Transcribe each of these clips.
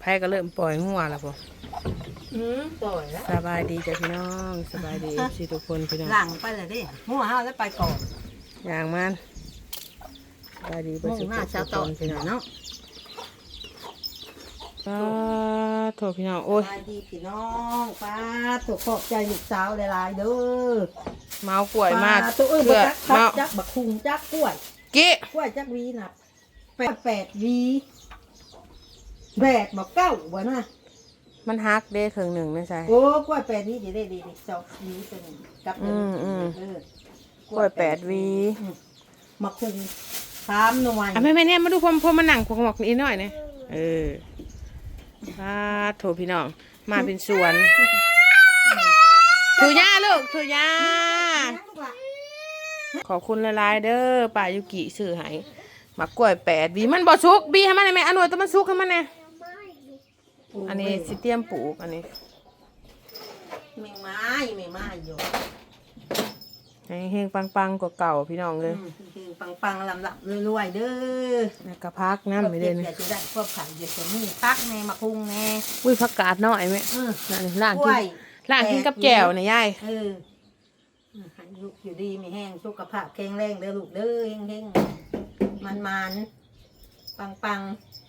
ไพ่ก็เริ่มปล่อยหัวแล้วพออืมปล่อยแล้วสบายดีจ้ะพี่น้องสบายดีสิทุกคนพี่น้องหลังไปเลยดิหัวห้าวแล้วไปก่อนอย่างมันสบายดีมุ่งสุหน้าทุเช้ากต่อคนพี่พี่น้องเนาะป้าโถพี่น้องโอ้ยสบายดีพี่น้องป้าตัวขอบใจลูกสาวหลายๆเด้อเมากล้วยมากป้ตัวเอ้ยเพื่อจักเมาจักบักคุงจักกล้วย กี้กล้วยจักวีน่ะแปดแปดวี แปดบอกเก้าบ่นะมันฮักเด้ครึ่งหนึ่งไม่ใช่ โอ้กล้วยแปดนี้ดีได้ดีดีสองวีตัวหนึงกับตัวหนึ่งอืมเออกล้วยแปดหวีอืมมาคุงสามหน่วยอะแม่แม่เนี่ยมาดูพรมพรมมาหนังพวงหมอกนี้หน่อยเนี่ยเออป้าโถพี่น้อง มาเป็นสวนถูย่าลูกถูย่า ขอบคุณละลายๆเด้อป้ายุกิซื้อให้มากล้วยแปดบีมันบ่สุกบีให้มันได้ไหมอันหน่วยต้องมันสุกให้มันแน่ อันนี้สิเตรียมปลูกอันนี้ไม่ไม้ไม่ไม้อยู่ให้เฮงปังๆกว่าเก่าพี่น้องเลยอืมปังปังๆลำลับรวยๆเด้อแล้วก็พักน้ำไม่ได้เดี๋นี่ยวจะได้พวกขายเดี๋ยวจะมีพักแน่มาคุงแน่อุ้ยผักกาดน้อยไหมอืมนั่นนี่ล่างกล้กิวนยล่างกินกับแก้วเนี่ยยายเอออืมให้ลูกอยู่ดีไม่แห้งสุขภาพแข็งแรงเด้อลูกเด้อเฮงๆมันมันๆปังปังๆ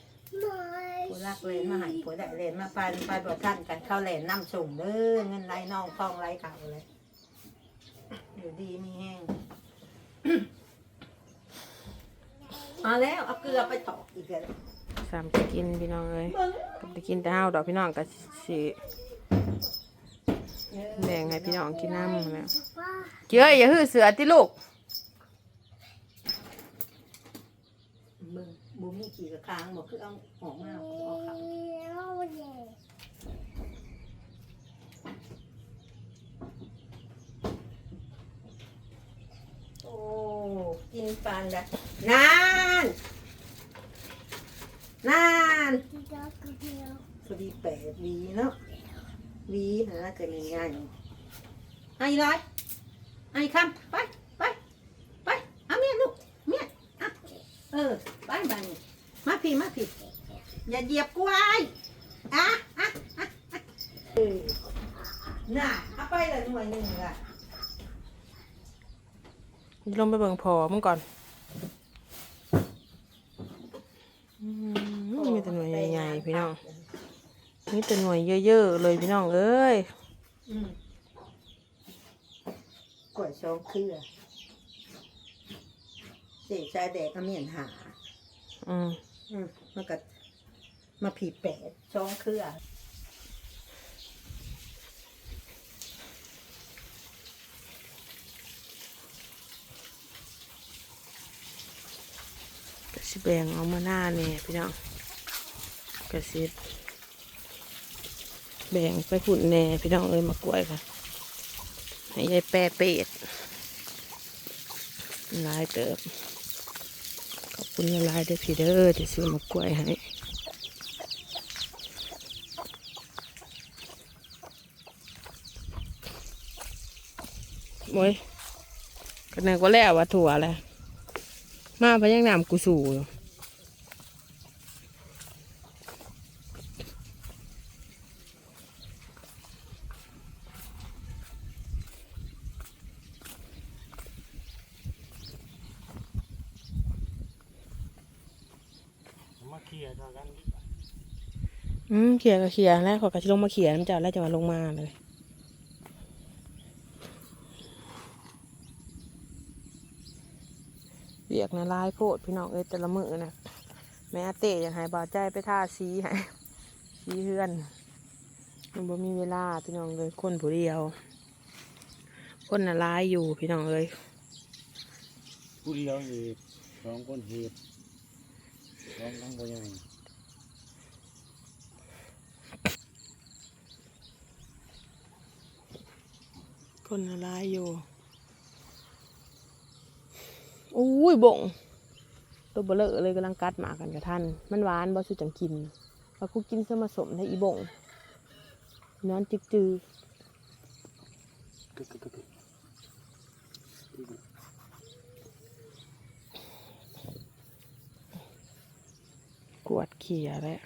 ผัวรักเลนมาใหายผัวได้เลนมาไปไปบวท่านกันเข้าเลนน้ำส่งเด้อเงินไรน้องทองไรเก่าเลย อยู่ดีมีแห้ง มาแล้วเอาเกลือไปตอกอีกแล้วสามจะกินพี่น้องเลยกับจะกินแต่ห้าวดอกพี่น้องก็สิแบ่งให้พี่น้องกินน้ำแล้วเจ้ยอย่าหื้อเสือติลูก มึงบูมีขี่กับ ค้างบอกคือเอาออกมาเอาเขาโอ้กินปานละนานนานพอดีแปดวีเนาะวีนะเกิดง่ายๆไอ้ไรไอ้คำไปไปไปเอาเมียลูกเมียอะเออไปไปนี่ มาพี่มาพี่อย่าเหยียบกล้วยอะอะอะอะเออน่ะเอาไปละหน่วยหนึ่งละลงไปเบิ่งพอมึงก่อนอืมมีแต่หน่วยใหญ่ๆพี่น้องมีแต่หน่วยเยอะๆเลยพี่น้องเอ้ยอืมกล้วยสองเครือเสียชายแดกก็เมียนหา อืม อืมมันก็มาผีแปดสองเครือก็สิแบ่งเอามาหน้าเนี่ยพี่น้องก็สิแบ่งไปหุ่นแน่พี่น้องเอ้ยมากล้วยค่ะให้ยายแปรเป็ดหลายเติบขอบ คุณละลายเด้อพี่เด้อที่ซื้อมากล้วยให้โอ้ยก็นึกว่าแล้วว่าถั่วแหละมาไปยังนำกูสู่อยู่ มาเคลียร์ทางกันดิ อืมเขียก็เขียแล้วขอกระชิลงมาเขียน้ำจ้าแล้วจะมาลงมาเลยเบียกนะลายโพดพี่น้องเอ้ยแต่ละมือนะแม่เต้อยากให้บ่าวใจไปท่าสีให้สีเฮือนมันบ่มีเวลาพี่น้องเลยคนผู้เดียว คนน่ะร้ายอยู่พี่น้องเอ้ยผู้เดียวเหตุสองคนเหตุสองทั้งบ่ใหญ่ คนน่ะร้ายอยู่อุ้ยบ่งตัวเบลอเลยกำลังกัดหมากันกับท่าน มันหวานบ่สุดจังกินว่ากูกินสมาสมในอีบ่งนอนจึกจือกึกกึกกึกกึกกวดเขี่ยแล้ว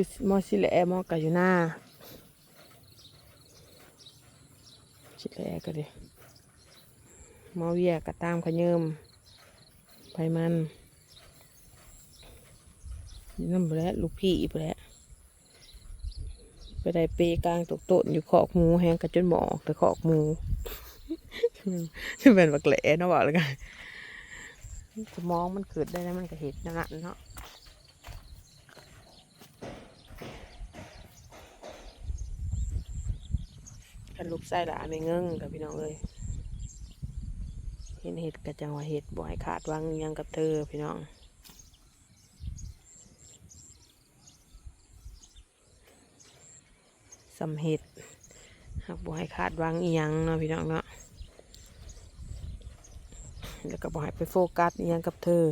คือมอสิแหลหมอกะอยู่หน้าสิแหลก็ดิมอเวียกะตามขยิมไปมันนี่นั่นไปแล้วลูกพี่ไปแล้วไปได้เปกลางตกโตนอยู่ขอกหมูแหงกระจนหมอกแต่ขอกหมูจะเป็นบักแหล่เนาะบอกเลยกันสมองมันเกิดได้แล้วมันก็เห็นนั่นนะเนาะ กันลูกไส้หลาไม่เงิ่งกับพี่น้องเลยเห็นเห็ดกระจังว่าเห็ดบ่ให้ขาดวางอิหยังกับเธอพี่น้องสำเห็ดหากบ่ให้ขาดวางอียังเนาะพี่น้องเนาะแล้วก็บ่ให้ไปโฟกัสอีหยังกับเธอ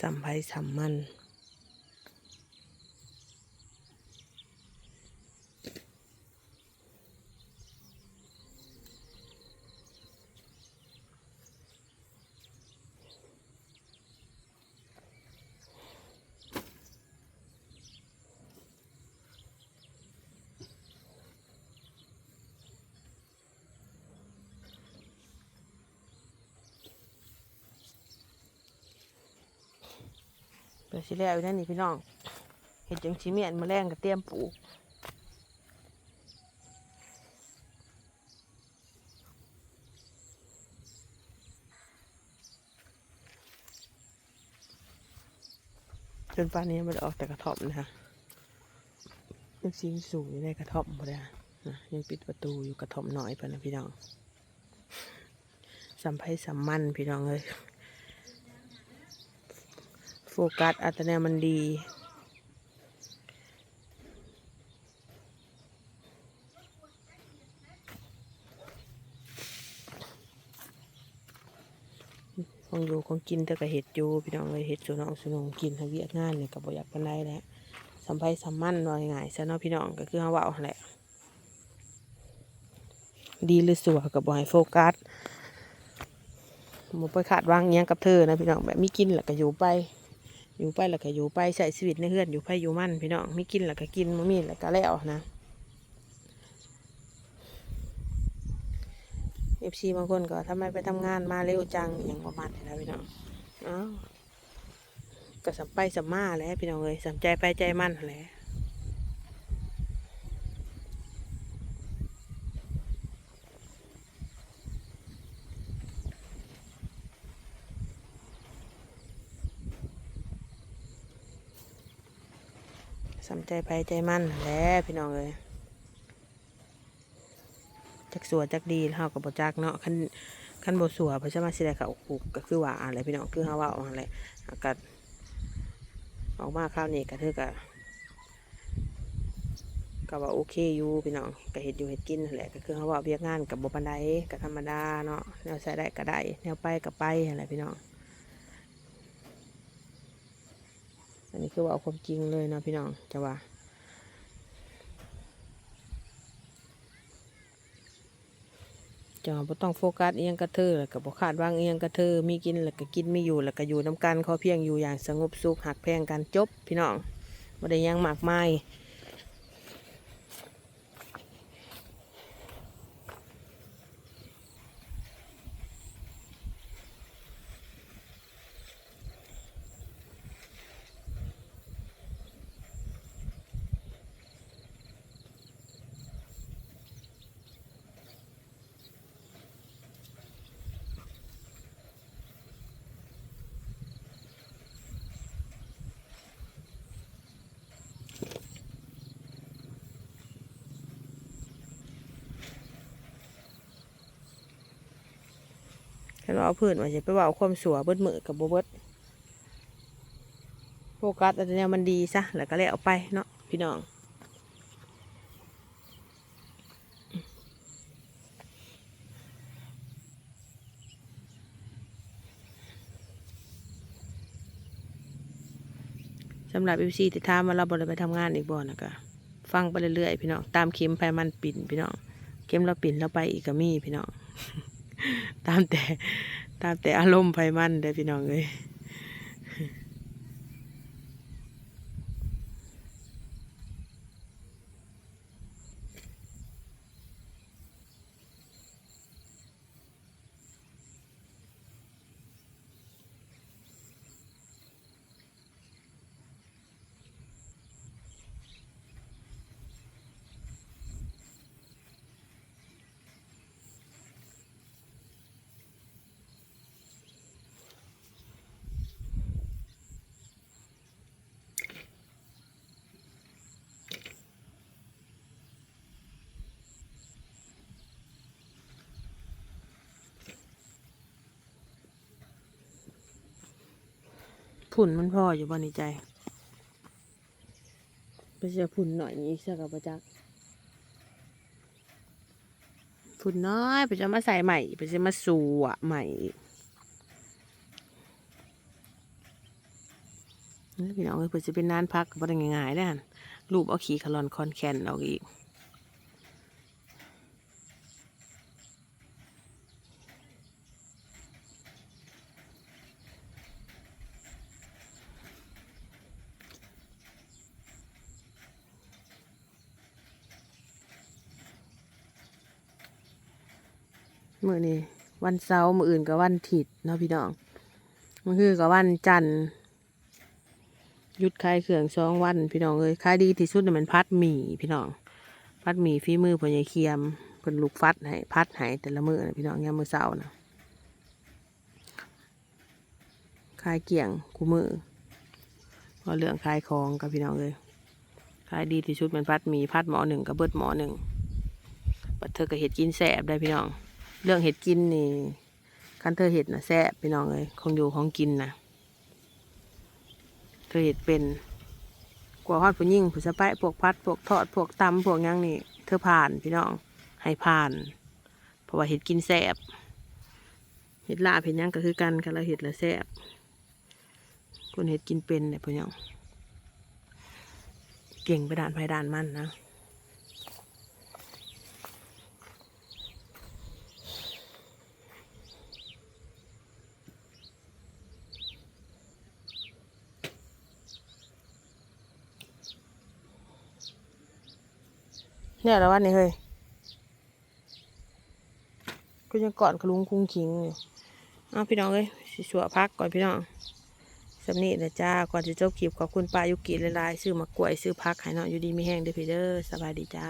สัมไพสัมมัน ดี๋ยวสิแล้วอยู่นั่นนี่พี่น้อง เห็ดจังชิเมียนมาแรงกับเตรียมปลูกจนป่านนี้มันออกแต่กระท่อมนะคะยังสิงสูงอยู่ในกระท่อมพอได้นะยังปิดประตูอยู่กระท่อมน้อยพะนะพี่น้องสัมไพสัมมันพี่น้องเลย ฟกัสอัตแนวมันดี ของอยู่ของกินแต่ก็เห็ดอยู่พี่น้องเลยเห็ดสุนองสุนงกินทางเวียดงานเนี่ยก็บ่อยากปานใดแหล้วสัมไพสัมมันว่าง่ายซะเนาะพี่น้องก็คือเฮาเว้าแหละดีหรือสัวก็บ่ให้โฟกัสบ่ไปขาดวางอิหยังกับเธอนะพี่น้องแบบมีกินแหล้วก็อยู่ไป อยู่ไปแล้วก็อยู่ไปใส่ชีวิตในเฮือนอยู่ไปอยู่มั่นพี่น้องมีกินแล้วก็กินมามีแล้วก็แล้วนะเอฟซีบางคนก็ทำไมไปทำงานมาเร็วจังอย่างประมาณนี้นะพี่น้องอ้าวก็สัมไปสัมมาแหล้วพี่น้องเลยสัมใจไปใจมั่นแหละ สัมใจไปใจมั่นแหล้วพี่น้องเลยจักสัวจักดีเฮากับบจักเนาะคันคันบสัวเพราะฉะนั้นสิได้เขาปลูกก็คือว่าอะไรพี่น้องคือเฮาว่าอะไรอากาศออกมาข้าวนี้ก็ถือก็ก็ว่าโอเคอยู่พี่น้องก็เห็ดอยู่เห็ดกินแหละก็คือเฮาว่าเวียกงานกับบ่ปานใดก็ธรรมดาเนาะแนวใส่ได้ก็ได้แนวไปก็ไปอะไรพี่น้อง อันนี้คือว่าเอาความจริงเลยนะพี่น้องจะว่าจะบ่ต้องโฟกัสเอียงกระเทอแล้วก็บ่คาดวางเอียงกระเทอมีกินแล้วก็กินไม่อยู่แล้วก็อยู่น้ำกันขอเพียงอยู่อย่างสงบสุขหักแพงกันจบ พี่น้องบ่ได้ยังมากมาย ว่าเอาพื่นว่าจะไปว่าความสัวเบิดมือกับบเบิดโฟกัสอันนี้มันดีซะแล้วก็แล้วเอาไปเนาะพี่น้องสำหรับเอฟซีที่ถามว่าเราบ่ได้ไปทำงานอีกบ่นะก็ฟังไปเรื่อยๆพี่น้องตามเข็มไปมันปิ่นพี่น้องเข็มเราปิ่นเราไปอีกก็มีพี่น้อง ตามแต่ ตามแต่อารมณ์ไฟมันเด้อพี่น้องเอ้ย ผุ่นมันพออยู่บ่ในใจไปเสียผุ่นหน่อยนี้เสียกับประจักษ์ผุ่นน้อยไปจะมาใส่ใหม่ไปจะมาสูอะใหม่อีกนี่พี่น้องเอ้ยเพื่อจะเป็นนานพักก็บ่ได้ง่ายๆได้อหั่นรูปเอาขี่คลอนคอนแคนออกอีก มื่อนี้วันเสาร์มื่ออื่นกับวันถิดเนาะพี่น้องมันคือกับวันจันทร์ยุดขายเครื่องสองวันพี่น้องเอ้ยขายดีที่สุดเนี่ยมันพัดหมี่พี่น้อง พัดหมี่ฝีมือพ่อใหญ่เคียมเพิ่นลูกฟัดให้พัดให้แต่ละมือนะพี่น้องยามมือเช้านะขายเกี่ยงกูมือพอเรื่องขายของกับพี่น้องเลยขายดีที่สุดมันพัดหมี่พัดหมอหนึ่งกับเบิดหมอหนึ่งบัดเธอก็เห็ดกินแสบได้พี่น้อง เรื่องเห็ดกินนี่คันเธอเห็ดนะแซ่บพี่น้องเลยของอยู่ของกินนะเธอเห็ดเป็นกว่าฮอดผู้ยิ่งผู้สะไปพวกพัดพวกทอดพวกตำพวกยังนี่เธอผ่านพี่น้องให้ผ่าน เพราะว่าเห็ดกินแซ่บเห็ดลาบเห็ดยังก็คือกันกันแล้วเห็ดละแซ่บคนเห็ดกินเป็นเนี่ยพี่น้องเก่งไปด่านไฟด่านมันนะ เนี่ยแล้ววันนี้เฮ้ยก็ยังกอดกระลุงคุ้งคิงอยู่เอาพี่น้องเลยสิสัวพักก่อนพี่น้องสำนีนะจ้า ก่อนจะจบคลิปขอบคุณป้ายุกิหลายๆซื้อมากล้วยซื้อพักให้เนาะอยู่ดีมีแห้งเด้อพี่เด้อสบายดีจ้า